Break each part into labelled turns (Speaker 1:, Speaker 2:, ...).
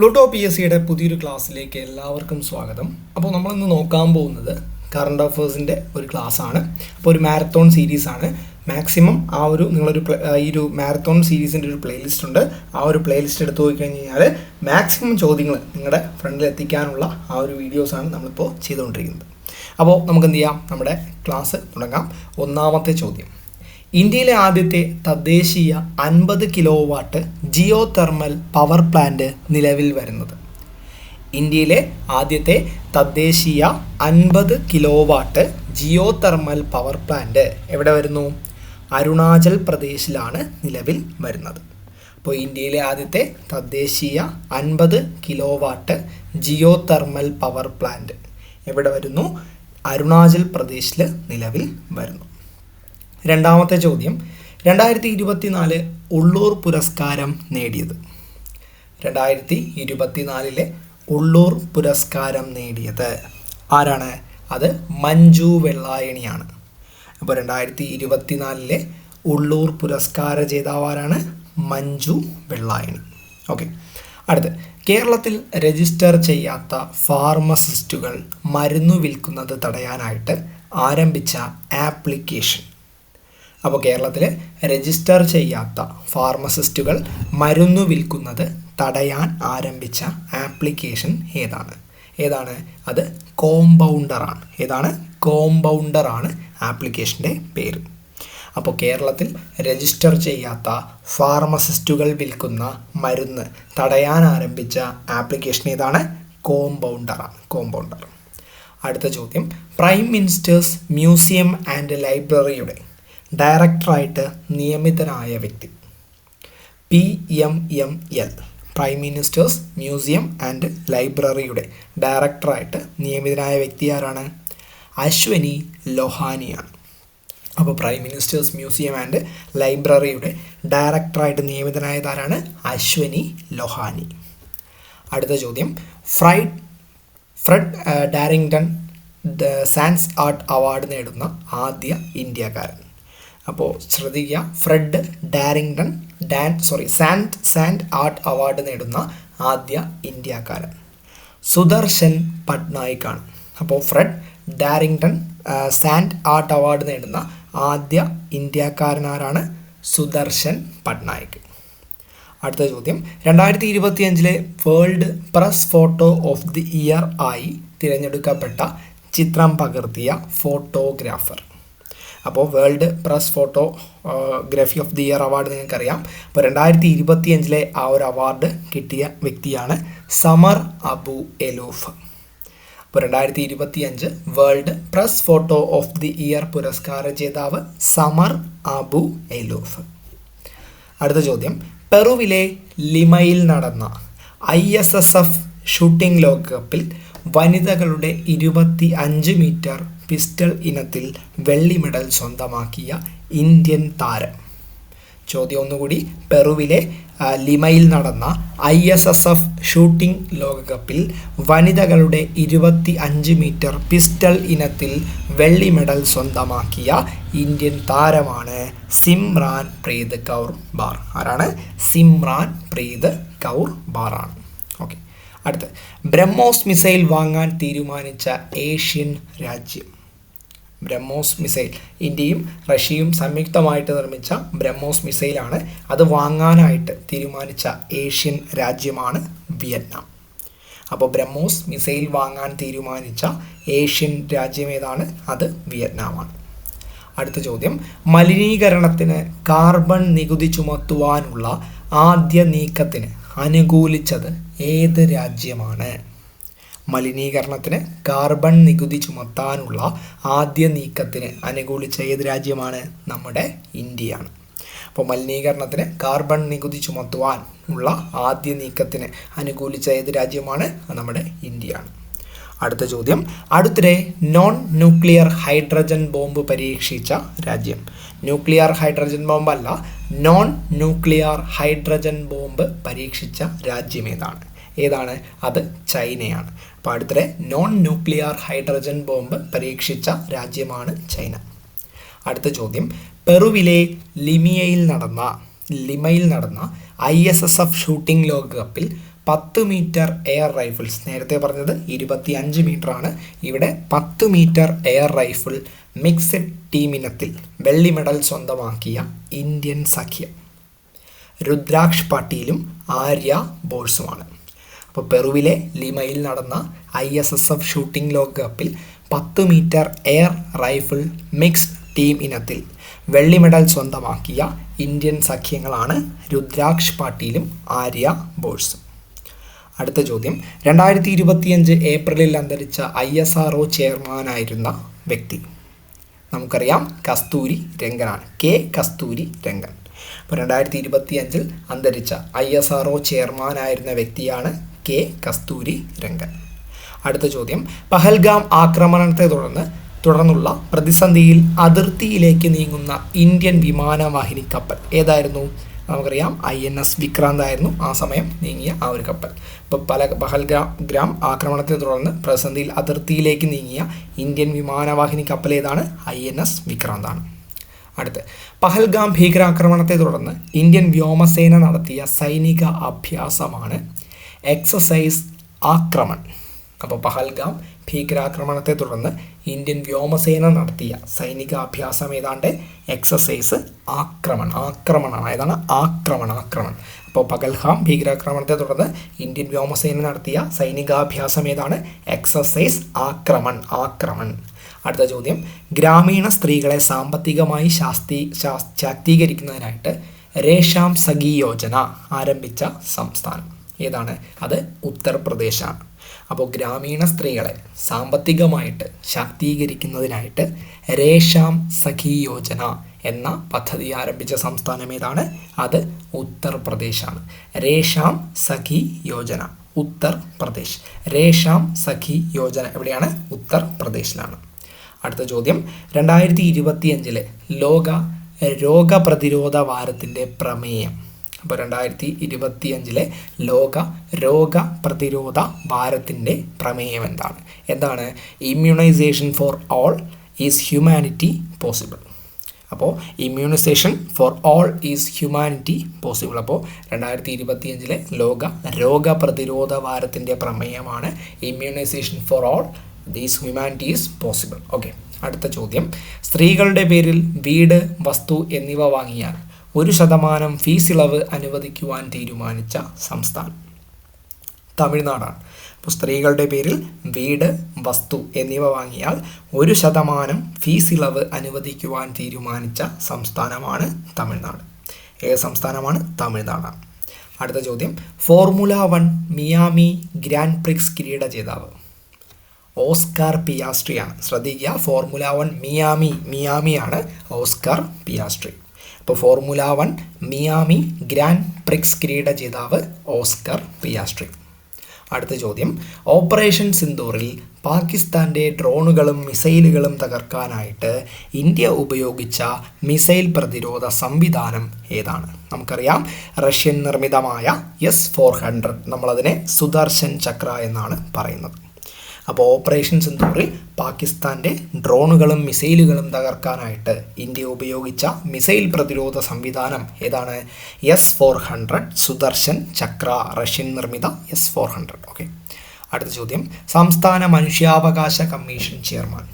Speaker 1: Pluto P S സിയുടെ പുതിയൊരു ക്ലാസ്സിലേക്ക് എല്ലാവർക്കും സ്വാഗതം. അപ്പോൾ നമ്മളിന്ന് നോക്കാൻ പോകുന്നത് കറണ്ട് അഫേഴ്സിന്റെ ഒരു ക്ലാസ് ആണ് അപ്പോൾ ഒരു മാരത്തോൺ സീരീസ് ആണ്. മാക്സിമം ആ ഒരു നിങ്ങളൊരു ഈ ഒരു മാരത്തോൺ സീരീസിന്റെ ഒരു പ്ലേലിസ്റ്റ് ഉണ്ട്. ആ ഒരു പ്ലേലിസ്റ്റ് എടുത്തു പോയി കഴിഞ്ഞ് കഴിഞ്ഞാൽ മാക്സിമം ചോദ്യങ്ങൾ നിങ്ങളുടെ ഫ്രണ്ടിൽ എത്തിക്കാനുള്ള ആ ഒരു വീഡിയോസാണ് നമ്മളിപ്പോൾ ചെയ്തുകൊണ്ടിരിക്കുന്നത്. അപ്പോൾ നമുക്ക് എന്ത് ചെയ്യാം? നമ്മുടെ ക്ലാസ് തുടങ്ങാം. ഒന്നാമത്തെ ചോദ്യം. ഇന്ത്യയിലെ ആദ്യത്തെ തദ്ദേശീയ അൻപത് kilowatt geothermal power plant നിലവിൽ വരുന്നത്. ഇന്ത്യയിലെ ആദ്യത്തെ തദ്ദേശീയ അൻപത് kilowatt geothermal power plant എവിടെ വരുന്നു? അരുണാചൽ പ്രദേശിലാണ് നിലവിൽ വരുന്നത്. അപ്പോൾ ഇന്ത്യയിലെ ആദ്യത്തെ തദ്ദേശീയ അൻപത് kilowatt geothermal power plant എവിടെ വരുന്നു? അരുണാചൽ പ്രദേശിൽ നിലവിൽ വരുന്നു. രണ്ടാമത്തെ ചോദ്യം. രണ്ടായിരത്തി ഇരുപത്തിനാല് ഉള്ളൂർ പുരസ്കാരം നേടിയത്. രണ്ടായിരത്തി ഇരുപത്തിനാലിലെ ഉള്ളൂർ പുരസ്കാരം നേടിയത് ആരാണ്? അത് മഞ്ജു വെള്ളായണിയാണ്. അപ്പോൾ രണ്ടായിരത്തി ഇരുപത്തിനാലിലെ ഉള്ളൂർ പുരസ്കാര ജേതാവാരാണ് മഞ്ജു വെള്ളായണി. ഓക്കെ. അടുത്ത്. കേരളത്തിൽ രജിസ്റ്റർ ചെയ്യാത്ത ഫാർമസിസ്റ്റുകൾ മരുന്ന് വിൽക്കുന്നത് തടയാനായിട്ട് ആരംഭിച്ച ആപ്ലിക്കേഷൻ. അപ്പോൾ കേരളത്തിൽ രജിസ്റ്റർ ചെയ്യാത്ത ഫാർമസിസ്റ്റുകൾ മരുന്ന് വിൽക്കുന്നത് തടയാൻ ആരംഭിച്ച ആപ്ലിക്കേഷൻ ഏതാണ്? ഏതാണ്? അത് കോമ്പൗണ്ടറാണ് ഏതാണ്? കോമ്പൗണ്ടറാണ് ആപ്ലിക്കേഷന്റെ പേര്. അപ്പോൾ കേരളത്തിൽ രജിസ്റ്റർ ചെയ്യാത്ത ഫാർമസിസ്റ്റുകൾ വിൽക്കുന്ന മരുന്ന് തടയാൻ ആരംഭിച്ച ആപ്ലിക്കേഷൻ ഏതാണ്? കോമ്പൗണ്ടറാണ് കോമ്പൗണ്ടർ അടുത്ത ചോദ്യം. പ്രൈം മിനിസ്റ്റേഴ്സ് മ്യൂസിയം ആൻഡ് ലൈബ്രറിയുടെ ഡയറക്ടറായിട്ട് നിയമിതനായ വ്യക്തി. P M M L prime ministers museum and ലൈബ്രറിയുടെ ഡയറക്ടറായിട്ട് നിയമിതനായ വ്യക്തി ആരാണ്? അശ്വനി ലൊഹാനിയാണ്. അപ്പോൾ പ്രൈം മിനിസ്റ്റേഴ്സ് മ്യൂസിയം ആൻഡ് ലൈബ്രറിയുടെ ഡയറക്ടറായിട്ട് നിയമിതനായത് ആരാണ്? അശ്വനി ലൊഹാനി. അടുത്ത ചോദ്യം. Fried Fred Darrington sand art award നേടുന്ന ആദ്യ ഇന്ത്യക്കാരൻ. അപ്പോൾ ശ്രദ്ധിക്കുക. Fred Darrington Dan sorry sand sand art award നേടുന്ന ആദ്യ ഇന്ത്യക്കാരൻ. സുദർശൻ പട്നായിക്കാണ്. അപ്പോൾ Fred Darrington sand art award നേടുന്ന ആദ്യ ഇന്ത്യക്കാരനാരാണ് സുദർശൻ പട്നായിക്. അടുത്ത ചോദ്യം. രണ്ടായിരത്തി ഇരുപത്തിയഞ്ചിലെ world press photo of the year ആയി തിരഞ്ഞെടുക്കപ്പെട്ട ചിത്രം പകർത്തിയ ഫോട്ടോഗ്രാഫർ അപ്പോൾ world press photography of the year award നിങ്ങൾക്കറിയാം. അപ്പോൾ രണ്ടായിരത്തി ഇരുപത്തിയഞ്ചിലെ ആ ഒരു അവാർഡ് കിട്ടിയ വ്യക്തിയാണ് സമർ അബു എലൂഫ്. അപ്പോൾ രണ്ടായിരത്തി ഇരുപത്തി അഞ്ച് world press photo of the year പുരസ്കാര ജേതാവ് സമർ അബു എലൂഫ്. അടുത്ത ചോദ്യം. പെറുവിലെ ലിമയിൽ നടന്ന I S S F shooting ലോകകപ്പിൽ വനിതകളുടെ ഇരുപത്തി അഞ്ച് മീറ്റർ പിസ്റ്റൾ ഇനത്തിൽ വെള്ളി മെഡൽ സ്വന്തമാക്കിയ ഇന്ത്യൻ താരം. ചോദ്യം ഒന്നുകൂടി പെറുവിലെ ലിമയിൽ നടന്ന I S S F shooting ലോകകപ്പിൽ വനിതകളുടെ ഇരുപത്തി അഞ്ച് മീറ്റർ പിസ്റ്റൾ ഇനത്തിൽ വെള്ളി മെഡൽ സ്വന്തമാക്കിയ ഇന്ത്യൻ താരമാണ് സിമ്രാൻ പ്രീത് കൗർ ബാർ. ആരാണ്? സിമ്രാൻ പ്രീത് കൗർ ബാർ ആണ്. ഓക്കെ. അടുത്ത് ബ്രഹ്മോസ് മിസൈൽ വാങ്ങാൻ തീരുമാനിച്ച ഏഷ്യൻ രാജ്യം. ബ്രഹ്മോസ് മിസൈൽ. ഇന്ത്യയും റഷ്യയും സംയുക്തമായിട്ട് നിർമ്മിച്ച ബ്രഹ്മോസ് മിസൈലാണ് അത് വാങ്ങാനായിട്ട് തീരുമാനിച്ച ഏഷ്യൻ രാജ്യമാണ് വിയറ്റ്നാം. അപ്പോൾ ബ്രഹ്മോസ് മിസൈൽ വാങ്ങാൻ തീരുമാനിച്ച ഏഷ്യൻ രാജ്യം ഏതാണ്? അത് വിയറ്റ്നാമാണ്. അടുത്ത ചോദ്യം. മലിനീകരണത്തിന് കാർബൺ നികുതി ചുമത്തുവാനുള്ള ആദ്യ നീക്കത്തിന് അനുകൂലിച്ചത് ഏത് രാജ്യമാണ്? മലിനീകരണത്തിന് കാർബൺ നികുതി ചുമത്താനുള്ള ആദ്യ നീക്കത്തിന് അനുകൂലിച്ച ഏത് രാജ്യമാണ്? നമ്മുടെ ഇന്ത്യയാണ്. അപ്പോൾ മലിനീകരണത്തിന് കാർബൺ നികുതി ചുമത്തുവാൻ ഉള്ള ആദ്യ നീക്കത്തിന് അനുകൂലിച്ച ഏത് രാജ്യമാണ്? നമ്മുടെ ഇന്ത്യയാണ്. അടുത്ത ചോദ്യം. അടുത്തിടെ നോൺ ന്യൂക്ലിയർ ഹൈഡ്രജൻ ബോംബ് പരീക്ഷിച്ച രാജ്യം. ന്യൂക്ലിയർ ഹൈഡ്രജൻ ബോംബ് അല്ല നോൺ ന്യൂക്ലിയർ ഹൈഡ്രജൻ ബോംബ് പരീക്ഷിച്ച രാജ്യം ഏതാണ്? ഏതാണ്? അത് ചൈനയാണ്. അപ്പോൾ നോൺ ന്യൂക്ലിയർ ഹൈഡ്രജൻ ബോംബ് പരീക്ഷിച്ച രാജ്യമാണ് ചൈന. അടുത്ത ചോദ്യം. പെറുവിലെ ലിമിയയിൽ നടന്ന ലിമയിൽ നടന്ന I S S F shooting ലോകകപ്പിൽ പത്ത് മീറ്റർ എയർ റൈഫിൾസ് നേരത്തെ പറഞ്ഞത് ഇരുപത്തി അഞ്ച് ആണ്. ഇവിടെ പത്ത് മീറ്റർ എയർ റൈഫിൾ മിക്സഡ് ടീമിനത്തിൽ വെള്ളി മെഡൽ സ്വന്തമാക്കിയ ഇന്ത്യൻ സഖ്യം. രുദ്രാക്ഷ് പാട്ടീലും ആര്യ ബോൾസുമാണ്. അപ്പോൾ പെറുവിലെ ലിമയിൽ നടന്ന I S S F shooting ലോകകപ്പിൽ പത്ത് metre air rifle mixed team ഇനത്തിൽ വെള്ളി മെഡൽ സ്വന്തമാക്കിയ ഇന്ത്യൻ സഖ്യങ്ങളാണ് രുദ്രാക്ഷ് പാട്ടീലും ആര്യ ബോഴ്സും അടുത്ത ചോദ്യം. രണ്ടായിരത്തി ഇരുപത്തിയഞ്ച് ഏപ്രിലിൽ അന്തരിച്ച ഐ എസ് ആർ ഒ ചെയർമാനായിരുന്ന വ്യക്തി. നമുക്കറിയാം കസ്തൂരി രംഗനാണ്. കെ കസ്തൂരി രംഗൻ. അപ്പോൾ രണ്ടായിരത്തി ഇരുപത്തിയഞ്ചിൽ അന്തരിച്ച ഐ എസ് ആർ ഒ ചെയർമാനായിരുന്ന വ്യക്തിയാണ് കെ കസ്തൂരി രംഗൻ. അടുത്ത ചോദ്യം. പഹൽഗാം ആക്രമണത്തെ തുടർന്ന് തുടർന്നുള്ള പ്രതിസന്ധിയിൽ അതിർത്തിയിലേക്ക് നീങ്ങുന്ന ഇന്ത്യൻ വിമാനവാഹിനി കപ്പൽ ഏതായിരുന്നു? നമുക്കറിയാം ഐ എൻ എസ് വിക്രാന്ത് ആയിരുന്നു. ആ സമയം നീങ്ങിയ ആ ഒരു കപ്പൽ. ഇപ്പോൾ പല പഹൽഗ്രാം ഗ്രാം ആക്രമണത്തെ തുടർന്ന് പ്രതിസന്ധിയിൽ അതിർത്തിയിലേക്ക് നീങ്ങിയ ഇന്ത്യൻ വിമാനവാഹിനി കപ്പൽ ഏതാണ്? ഐ എൻ എസ് വിക്രാന്താണ് അടുത്ത്. പഹൽഗാം ഭീകരാക്രമണത്തെ തുടർന്ന് ഇന്ത്യൻ വ്യോമസേന നടത്തിയ സൈനിക അഭ്യാസമാണ് എക്സസൈസ് ആക്രമൺ. അപ്പോൾ പഹൽഗാം ഭീകരാക്രമണത്തെ തുടർന്ന് ഇന്ത്യൻ വ്യോമസേന നടത്തിയ സൈനിക അഭ്യാസം ഏതാണ്ട് എക്സസൈസ് ആക്രമൺ ആക്രമണമാണ് ഏതാണ്? ആക്രമണം ആക്രമൺ. അപ്പോൾ പഹൽഗാം ഭീകരാക്രമണത്തെ തുടർന്ന് ഇന്ത്യൻ വ്യോമസേന നടത്തിയ സൈനികാഭ്യാസം ഏതാണ്? എക്സസൈസ് ആക്രമൺ ആക്രമൺ. അടുത്ത ചോദ്യം. ഗ്രാമീണ സ്ത്രീകളെ സാമ്പത്തികമായി ശാസ്തി ശാ ശാക്തീകരിക്കുന്നതിനായിട്ട് രേഷാം സഖി യോജന ആരംഭിച്ച സംസ്ഥാനം. ഏതാണ്? അത് ഉത്തർപ്രദേശാണ്. അപ്പോൾ ഗ്രാമീണ സ്ത്രീകളെ സാമ്പത്തികമായിട്ട് ശാക്തീകരിക്കുന്നതിനായിട്ട് രേഷാം സഖി യോജന എന്ന പദ്ധതി ആരംഭിച്ച സംസ്ഥാനം ഏതാണ്? അത് ഉത്തർപ്രദേശാണ്. രേഷാം സഖി യോജന. ഉത്തർപ്രദേശ്. രേഷാം സഖി യോജന എവിടെയാണ്? ഉത്തർപ്രദേശിലാണ്. അടുത്ത ചോദ്യം. രണ്ടായിരത്തി ഇരുപത്തിയഞ്ചിലെ ലോക രോഗപ്രതിരോധ വാരത്തിന്റെ പ്രമേയം. അപ്പോൾ രണ്ടായിരത്തി ഇരുപത്തിയഞ്ചിലെ ലോക രോഗ പ്രതിരോധ വാരത്തിന്റെ പ്രമേയം എന്താണ്? എന്താണ്? Immunisation for all is humanity possible അപ്പോൾ immunisation for all is humanity possible അപ്പോൾ രണ്ടായിരത്തി ഇരുപത്തിയഞ്ചിലെ ലോക രോഗ പ്രതിരോധ വാരത്തിന്റെ പ്രമേയമാണ് immunisation for all these humanity is possible okay അടുത്ത ചോദ്യം. സ്ത്രീകളുടെ പേരിൽ വീട് വസ്തു എന്നിവ വാങ്ങിയാൽ ഒരു ശതമാനം ഫീസ് ഇളവ് അനുവദിക്കുവാൻ തീരുമാനിച്ച സംസ്ഥാനം തമിഴ്നാടാണ്. അപ്പോൾ സ്ത്രീകളുടെ പേരിൽ വീട് വസ്തു എന്നിവ വാങ്ങിയാൽ ഒരു ശതമാനം ഫീസ് ഇളവ് അനുവദിക്കുവാൻ തീരുമാനിച്ച സംസ്ഥാനമാണ് തമിഴ്നാട്. ഏത് സംസ്ഥാനമാണ്? തമിഴ്നാടാണ്. അടുത്ത ചോദ്യം. Formula One Miami Grand Prix കിരീട ജേതാവ്. ഓസ്കാർ പിയാസ്ട്രിയാണ്. ശ്രദ്ധിക്കുക. ഫോർമുല വൺ മിയാമി മിയാമിയാണ് ഓസ്കാർ പിയാസ്ട്രി. അപ്പോൾ Formula One Miami Grand Prix കിരീട ജേതാവ് ഓസ്കർ പിയാസ്ട്രി. അടുത്ത ചോദ്യം. ഓപ്പറേഷൻ സിന്ദൂറിൽ പാകിസ്ഥാന്റെ ഡ്രോണുകളും മിസൈലുകളും തകർക്കാനായിട്ട് ഇന്ത്യ ഉപയോഗിച്ച മിസൈൽ പ്രതിരോധ സംവിധാനം ഏതാണ്? നമുക്കറിയാം. റഷ്യൻ നിർമ്മിതമായ എസ് ഫോർ ഹൺഡ്രഡ് നമ്മളതിനെ സുദർശൻ ചക്ര എന്നാണ് പറയുന്നത്. അപ്പോൾ ഓപ്പറേഷൻ സിന്ദൂറിൽ പാകിസ്ഥാന്റെ ഡ്രോണുകളും മിസൈലുകളും തകർക്കാനായിട്ട് ഇന്ത്യ ഉപയോഗിച്ച മിസൈൽ പ്രതിരോധ സംവിധാനം ഏതാണ്? S four hundred Sudarshan Chakra Russian നിർമ്മിത എസ് ഫോർ ഹൺഡ്രഡ്. ഓക്കെ. അടുത്ത ചോദ്യം. സംസ്ഥാന മനുഷ്യാവകാശ commission chairman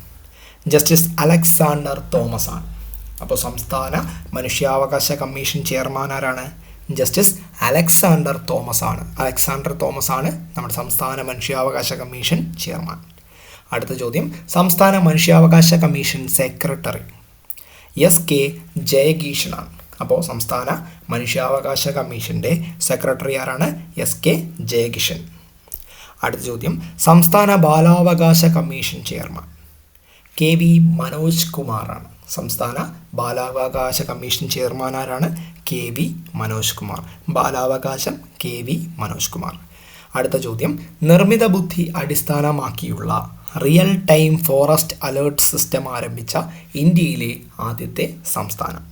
Speaker 1: justice Alexander Thomas ആണ് അപ്പോൾ സംസ്ഥാന മനുഷ്യാവകാശ കമ്മീഷൻ ചെയർമാൻ ആരാണ്? ജസ്റ്റിസ് അലക്സാണ്ടർ തോമസ് ആണ്. അലക്സാണ്ടർ തോമസ് ആണ് നമ്മുടെ സംസ്ഥാന മനുഷ്യാവകാശ കമ്മീഷൻ ചെയർമാൻ. അടുത്ത ചോദ്യം സംസ്ഥാന മനുഷ്യാവകാശ കമ്മീഷൻ സെക്രട്ടറി എസ് കെ ജയകീഷനാണ് അപ്പോൾ സംസ്ഥാന മനുഷ്യാവകാശ കമ്മീഷന്റെ സെക്രട്ടറി ആരാണ്? എസ് കെ ജയകിഷൻ അടുത്ത ചോദ്യം സംസ്ഥാന ബാലാവകാശ commission chairman K V Manoj കുമാറാണ് സംസ്ഥാന ബാലാവകാശ കമ്മീഷൻ ചെയർമാൻ ആരാണ്? K V Manoj Kumar. ബാലാവകാശം K V Manoj Kumar. അടുത്ത ചോദ്യം. നിർമ്മിത ബുദ്ധി അടിസ്ഥാനമാക്കിയുള്ള real time forest alert system ആരംഭിച്ച ഇന്ത്യയിലെ ആദ്യത്തെ സംസ്ഥാനം.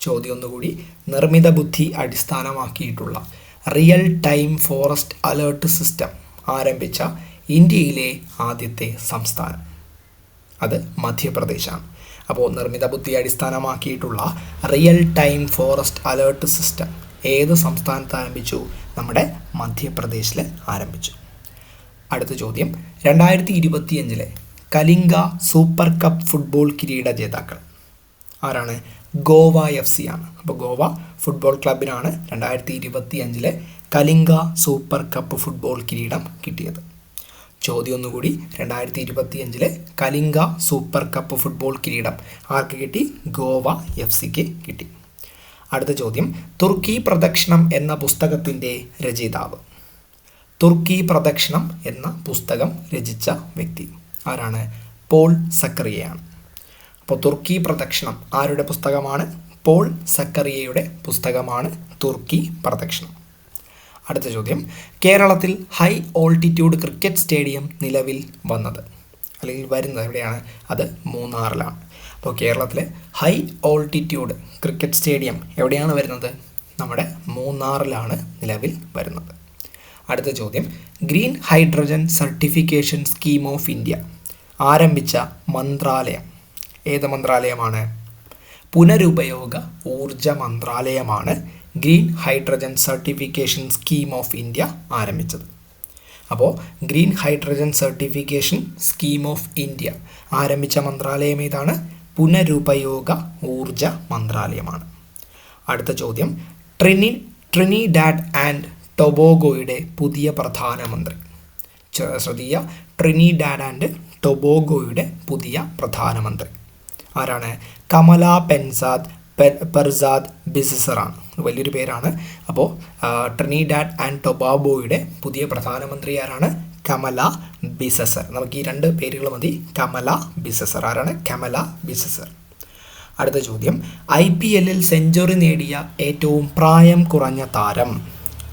Speaker 1: ചോദ്യം ഒന്നുകൂടി. നിർമ്മിത ബുദ്ധി അടിസ്ഥാനമാക്കിയിട്ടുള്ള real time forest alert system ആരംഭിച്ച ഇന്ത്യയിലെ ആദ്യത്തെ സംസ്ഥാനം. അത് മധ്യപ്രദേശാണ്. അപ്പോൾ നിർമ്മിത ബുദ്ധി അടിസ്ഥാനമാക്കിയിട്ടുള്ള real time forest alert system ഏത് സംസ്ഥാനത്ത് ആരംഭിച്ചു? നമ്മുടെ മധ്യപ്രദേശിൽ ആരംഭിച്ചു. അടുത്ത ചോദ്യം. രണ്ടായിരത്തി ഇരുപത്തിയഞ്ചിലെ കലിംഗ സൂപ്പർ കപ്പ് ഫുട്ബോൾ കിരീട ജേതാക്കൾ ആരാണ്? ഗോവ എഫ് സി ആണ്. അപ്പോൾ ഗോവ ഫുട്ബോൾ ക്ലബിനാണ് രണ്ടായിരത്തി ഇരുപത്തി അഞ്ചിലെ കലിംഗ സൂപ്പർ കപ്പ് ഫുട്ബോൾ കിരീടം കിട്ടിയത്. ചോദ്യം ഒന്നുകൂടി രണ്ടായിരത്തി ഇരുപത്തി അഞ്ചിലെ കലിംഗ സൂപ്പർ കപ്പ് ഫുട്ബോൾ കിരീടം ആർക്ക് കിട്ടി? ഗോവ എഫ് സിക്ക് കിട്ടി. അടുത്ത ചോദ്യം. തുർക്കി പ്രദക്ഷിണം എന്ന പുസ്തകത്തിന്റെ രചയിതാവ്. തുർക്കി പ്രദക്ഷിണം എന്ന പുസ്തകം രചിച്ച വ്യക്തി ആരാണ്? പോൾ സക്കറിയയാണ്. അപ്പോൾ തുർക്കി പ്രദക്ഷിണം ആരുടെ പുസ്തകമാണ്? പോൾ സക്കറിയയുടെ പുസ്തകമാണ് തുർക്കി പ്രദക്ഷിണം. അടുത്ത ചോദ്യം. കേരളത്തിൽ ഹൈ ഓൾട്ടിറ്റ്യൂഡ് ക്രിക്കറ്റ് സ്റ്റേഡിയം നിലവിൽ വന്നത്. അല്ലെങ്കിൽ വരുന്നത് എവിടെയാണ്? അത് മൂന്നാറിലാണ്. അപ്പോൾ കേരളത്തിലെ ഹൈ ഓൾട്ടിറ്റ്യൂഡ് ക്രിക്കറ്റ് സ്റ്റേഡിയം എവിടെയാണ് വരുന്നത്? നമ്മുടെ മൂന്നാറിലാണ് നിലവിൽ വരുന്നത്. അടുത്ത ചോദ്യം. Green hydrogen certification scheme of India ആരംഭിച്ച മന്ത്രാലയം. ഏത് മന്ത്രാലയമാണ്? പുനരുപയോഗ ഊർജ മന്ത്രാലയമാണ് green hydrogen certification scheme of India ആരംഭിച്ചത്. അപ്പോൾ green hydrogen certification scheme of India ആരംഭിച്ച മന്ത്രാലയം ഏതാണ്? പുനരുപയോഗ ഊർജ മന്ത്രാലയമാണ്. അടുത്ത ചോദ്യം. ട്രിനി ട്രിനിഡാഡ് ആൻഡ് ടൊബോഗോയുടെ പുതിയ പ്രധാനമന്ത്രി. ശ്രദ്ധിക്കുക. ട്രിനിഡാഡ് ആൻഡ് ടൊബോഗോയുടെ പുതിയ പ്രധാനമന്ത്രി. ആരാണ്? കമല പെൻസാദ് പെർസാദ് ബിസിസറാണ്. വലിയൊരു പേരാണ്. അപ്പോൾ ട്രിനിഡാഡ് ആൻഡ് ടൊബാബോയുടെ പുതിയ പ്രധാനമന്ത്രി ആരാണ് കമല ബിസസർ നമുക്ക് ഈ രണ്ട് പേരുകൾ മതി. കമല ബിസസർ ആരാണ്? കമല ബിസസർ അടുത്ത ചോദ്യം. ഐ പി എല്ലിൽ സെഞ്ചുറി നേടിയ ഏറ്റവും പ്രായം കുറഞ്ഞ താരം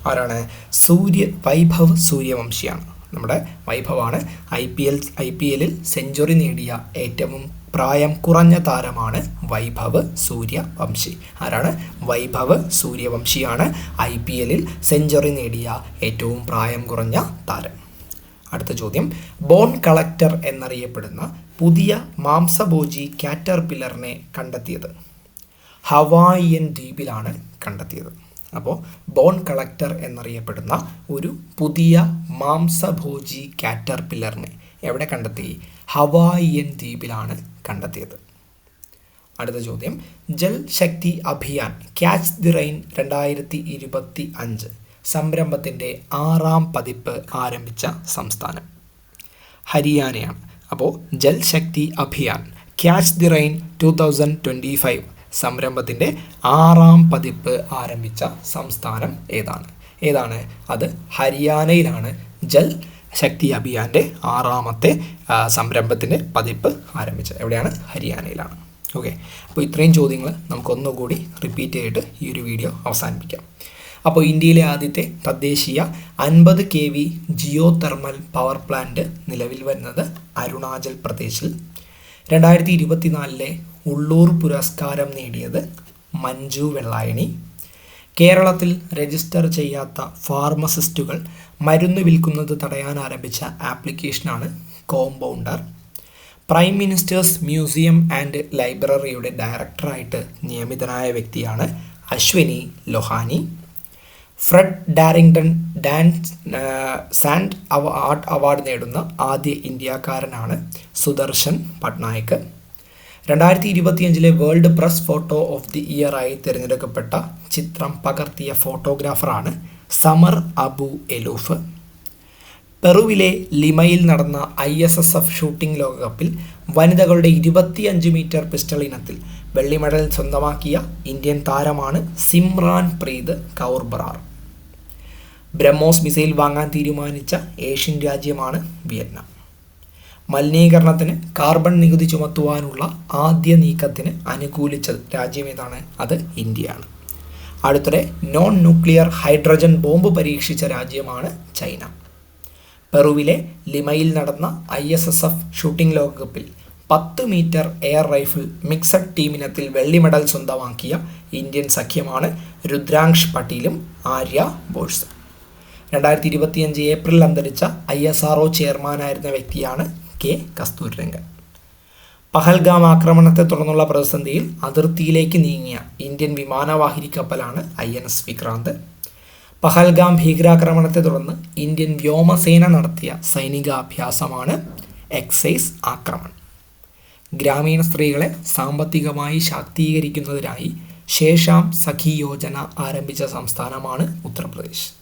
Speaker 1: ആരാണ്? സൂര്യ വൈഭവ് സൂര്യവംശിയാണ്. നമ്മുടെ വൈഭവാണ് I P L I P എല്ലിൽ സെഞ്ചുറി നേടിയ ഏറ്റവും പ്രായം കുറഞ്ഞ താരമാണ് വൈഭവ് സൂര്യവംശി. ആരാണ്? വൈഭവ് സൂര്യവംശിയാണ് ഐ പി എല്ലിൽ സെഞ്ചുറി നേടിയ ഏറ്റവും പ്രായം കുറഞ്ഞ താരം. അടുത്ത ചോദ്യം. ബോൺ കളക്ടർ എന്നറിയപ്പെടുന്ന പുതിയ മാംസഭോജി കാറ്റർപില്ലറിനെ കണ്ടെത്തിയത് ഹവായിയൻ ദ്വീപിലാണ് കണ്ടെത്തിയത്. അപ്പോൾ ബോൺ കളക്ടർ എന്നറിയപ്പെടുന്ന ഒരു പുതിയ മാംസഭോജി കാറ്റർപില്ലറിനെ എവിടെ കണ്ടെത്തി? ഹവായിയൻ ദ്വീപിലാണ് കണ്ടെത്തിയത്. അടുത്ത ചോദ്യം. Jal Shakti Abhiyan catch the rain രണ്ടായിരത്തി ഇരുപത്തി അഞ്ച് സംരംഭത്തിന്റെ ആറാം പതിപ്പ് ആരംഭിച്ച സംസ്ഥാനം. ഹരിയാനയാണ്. അപ്പോൾ Jal Shakti Abhiyan catch the rain two thousand twenty five സംരംഭത്തിന്റെ ആറാം പതിപ്പ് ആരംഭിച്ച സംസ്ഥാനം ഏതാണ്? ഏതാണ്? അത് ഹരിയാനയിലാണ്. ജൽ ശക്തി അഭിയാന്റെ ആറാമത്തെ സംരംഭത്തിന്റെ പതിപ്പ് ആരംഭിച്ചത്. എവിടെയാണ്? ഹരിയാനയിലാണ്. ഓക്കെ അപ്പോൾ ഇത്രയും ചോദ്യങ്ങൾ നമുക്കൊന്നുകൂടി റിപ്പീറ്റ് ചെയ്തിട്ട് ഈ ഒരു വീഡിയോ അവസാനിപ്പിക്കാം. അപ്പോൾ ഇന്ത്യയിലെ ആദ്യത്തെ തദ്ദേശീയ അൻപത് K V geothermal power plant നിലവിൽ വരുന്നത് അരുണാചൽ പ്രദേശിൽ. രണ്ടായിരത്തി ഇരുപത്തിനാലിലെ ഉള്ളൂർ പുരസ്കാരം നേടിയത് മഞ്ജു വെള്ളായണി. കേരളത്തിൽ രജിസ്റ്റർ ചെയ്യാത്ത ഫാർമസിസ്റ്റുകൾ മരുന്ന് വിൽക്കുന്നത് തടയാൻ ആരംഭിച്ച ആപ്ലിക്കേഷനാണ് compounder prime ministers museum and ലൈബ്രറിയുടെ ഡയറക്ടറായിട്ട് നിയമിതനായ വ്യക്തിയാണ് Ashwini Lohani. Fred Darrington dance sand award award നേടുന്ന ആദ്യ ഇന്ത്യക്കാരനാണ് സുദർശൻ പട്നായിക്. രണ്ടായിരത്തി ഇരുപത്തിയഞ്ചിലെ world press photo of the year ആയി തിരഞ്ഞെടുക്കപ്പെട്ട ചിത്രം പകർത്തിയ ഫോട്ടോഗ്രാഫറാണ് സമർ അബു എലൂഫ്. പെറുവിലെ ലിമയിൽ നടന്ന I S S F shooting ലോകകപ്പിൽ വനിതകളുടെ ഇരുപത്തിയഞ്ച് മീറ്റർ പിസ്റ്റൾ ഇനത്തിൽ വെള്ളി മെഡൽ സ്വന്തമാക്കിയ ഇന്ത്യൻ താരമാണ് സിമ്രാൻ പ്രീത് കൗർ ബറാർ ബ്രഹ്മോസ് മിസൈൽ വാങ്ങാൻ തീരുമാനിച്ച ഏഷ്യൻ രാജ്യമാണ് വിയറ്റ്നാം. മലിനീകരണത്തിന് കാർബൺ നികുതി ചുമത്തുവാനുള്ള ആദ്യ നീക്കത്തിന് അനുകൂലിച്ച രാജ്യം ഏതാണ്? അത് ഇന്ത്യയാണ്. അടുത്തിടെ നോൺ ന്യൂക്ലിയർ ഹൈഡ്രജൻ ബോംബ് പരീക്ഷിച്ച രാജ്യമാണ് ചൈന. പെറുവിലെ ലിമയിൽ നടന്ന I S S F shooting ലോകകപ്പിൽ പത്ത് മീറ്റർ എയർ റൈഫിൾ മിക്സഡ് ടീമിനത്തിൽ വെള്ളി മെഡൽ സ്വന്തമാക്കിയ ഇന്ത്യൻ സഖ്യമാണ് രുദ്രാംഷ് പട്ടീലും ആര്യ ബോഴ്സും രണ്ടായിരത്തി ഇരുപത്തിയഞ്ച് ഏപ്രിൽ അന്തരിച്ച ഐ എസ് ആർ ഒ ചെയർമാനായിരുന്ന വ്യക്തിയാണ് കെ കസ്തൂരിരംഗൻ. പഹൽഗാം ആക്രമണത്തെ തുടർന്നുള്ള പ്രതിസന്ധിയിൽ അതിർത്തിയിലേക്ക് നീങ്ങിയ ഇന്ത്യൻ വിമാനവാഹിനി കപ്പലാണ് I N S Vikrant. Pahalgam ഭീകരാക്രമണത്തെ തുടർന്ന് ഇന്ത്യൻ വ്യോമസേന നടത്തിയ സൈനികാഭ്യാസമാണ് എക്സൈസ് ആക്രമൺ. ഗ്രാമീണ സ്ത്രീകളെ സാമ്പത്തികമായി ശാക്തീകരിക്കുന്നതിനായി ശേഷാം സഖി യോജന ആരംഭിച്ച സംസ്ഥാനമാണ് ഉത്തർപ്രദേശ്.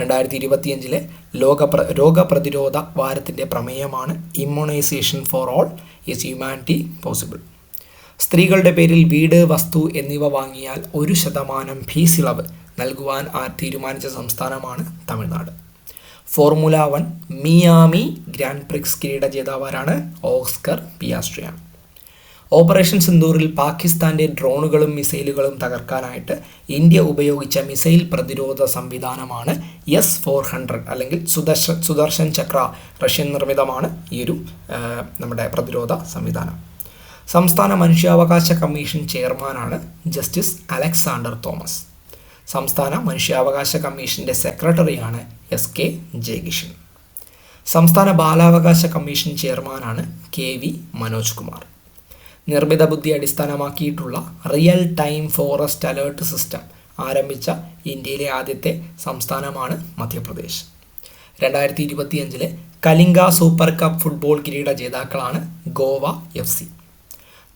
Speaker 1: രണ്ടായിരത്തി ഇരുപത്തിയഞ്ചിലെ ലോക പ്ര രോഗപ്രതിരോധ വാരത്തിന്റെ പ്രമേയമാണ് immunisation for all is humanity possible സ്ത്രീകളുടെ പേരിൽ വീട് വസ്തു എന്നിവ വാങ്ങിയാൽ ഒരു ശതമാനം ഫീസ് ഇളവ് നൽകുവാൻ ആ തീരുമാനിച്ച സംസ്ഥാനമാണ് Tamil Nadu. Formula One Miami Grand Prix കിരീട ജേതാവാരാണ് ഓസ്കർ പിയാസ്ട്രിയാണ്. ഓപ്പറേഷൻ സിന്ദൂറിൽ പാകിസ്ഥാന്റെ ഡ്രോണുകളും മിസൈലുകളും തകർക്കാനായിട്ട് ഇന്ത്യ ഉപയോഗിച്ച മിസൈൽ പ്രതിരോധ സംവിധാനമാണ് എസ് ഫോർ ഹൺഡ്രഡ് അല്ലെങ്കിൽ സുദർശ സുദർശൻ ചക്ര റഷ്യൻ നിർമ്മിതമാണ് ഈ ഒരു നമ്മുടെ പ്രതിരോധ സംവിധാനം. സംസ്ഥാന മനുഷ്യാവകാശ കമ്മീഷൻ ചെയർമാനാണ് ജസ്റ്റിസ് അലക്സാണ്ടർ തോമസ്. സംസ്ഥാന മനുഷ്യാവകാശ കമ്മീഷന്റെ സെക്രട്ടറിയാണ് എസ് കെ ജയകിഷൻ. സംസ്ഥാന ബാലാവകാശ കമ്മീഷൻ ചെയർമാനാണ് കെ വി മനോജ് കുമാർ. നിർമ്മിത ബുദ്ധി അടിസ്ഥാനമാക്കിയിട്ടുള്ള real time forest alert system ആരംഭിച്ച ഇന്ത്യയിലെ ആദ്യത്തെ സംസ്ഥാനമാണ് മധ്യപ്രദേശ്. രണ്ടായിരത്തി ഇരുപത്തിയഞ്ചിലെ കലിംഗ സൂപ്പർ കപ്പ് ഫുട്ബോൾ കിരീട ജേതാക്കളാണ് ഗോവ എഫ് സി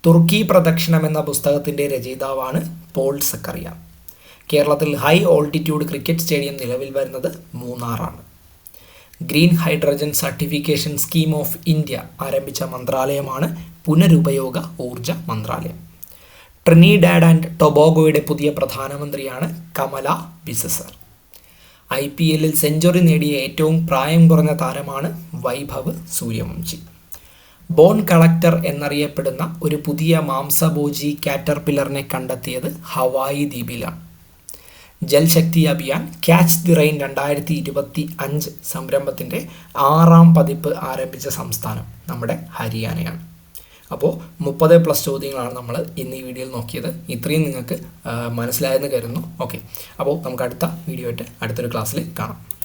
Speaker 1: തുർക്കി പ്രദക്ഷിണം എന്ന പുസ്തകത്തിന്റെ രചയിതാവാണ് പോൾ സക്കറിയ. കേരളത്തിൽ ഹൈ ഓൾട്ടിറ്റ്യൂഡ് ക്രിക്കറ്റ് സ്റ്റേഡിയം നിലവിൽ വരുന്നത് മൂന്നാറാണ്. Green hydrogen certification scheme of India ആരംഭിച്ച മന്ത്രാലയമാണ് പുനരുപയോഗ ഊർജ മന്ത്രാലയം. ട്രിനിഡാഡ് ആൻഡ് ടൊബോഗോയുടെ പുതിയ പ്രധാനമന്ത്രിയാണ് കമല ബിസസർ ഐ പി എല്ലിൽ സെഞ്ചുറി നേടിയ ഏറ്റവും പ്രായം കുറഞ്ഞ താരമാണ് വൈഭവ് സൂര്യവംശി. ബോൺ കളക്ടർ എന്നറിയപ്പെടുന്ന ഒരു പുതിയ മാംസഭോജി കാറ്റർപില്ലറിനെ കണ്ടെത്തിയത് Hawaii ദ്വീപിലാണ്. Jal Shakti Abhiyan catch the rain രണ്ടായിരത്തി ഇരുപത്തി അഞ്ച് സംരംഭത്തിന്റെ ആറാം പതിപ്പ് ആരംഭിച്ച സംസ്ഥാനം നമ്മുടെ ഹരിയാനയാണ്. അപ്പോൾ മുപ്പത് പ്ലസ് ചോദ്യങ്ങളാണ് നമ്മൾ ഇന്ന് ഈ വീഡിയോയിൽ നോക്കിയത്. ഇത്രയും നിങ്ങൾക്ക് മനസ്സിലായെന്ന് കരുതുന്നു. ഓക്കെ അപ്പോൾ നമുക്ക് അടുത്ത വീഡിയോ ആയിട്ട് അടുത്തൊരു ക്ലാസ്സിൽ കാണാം.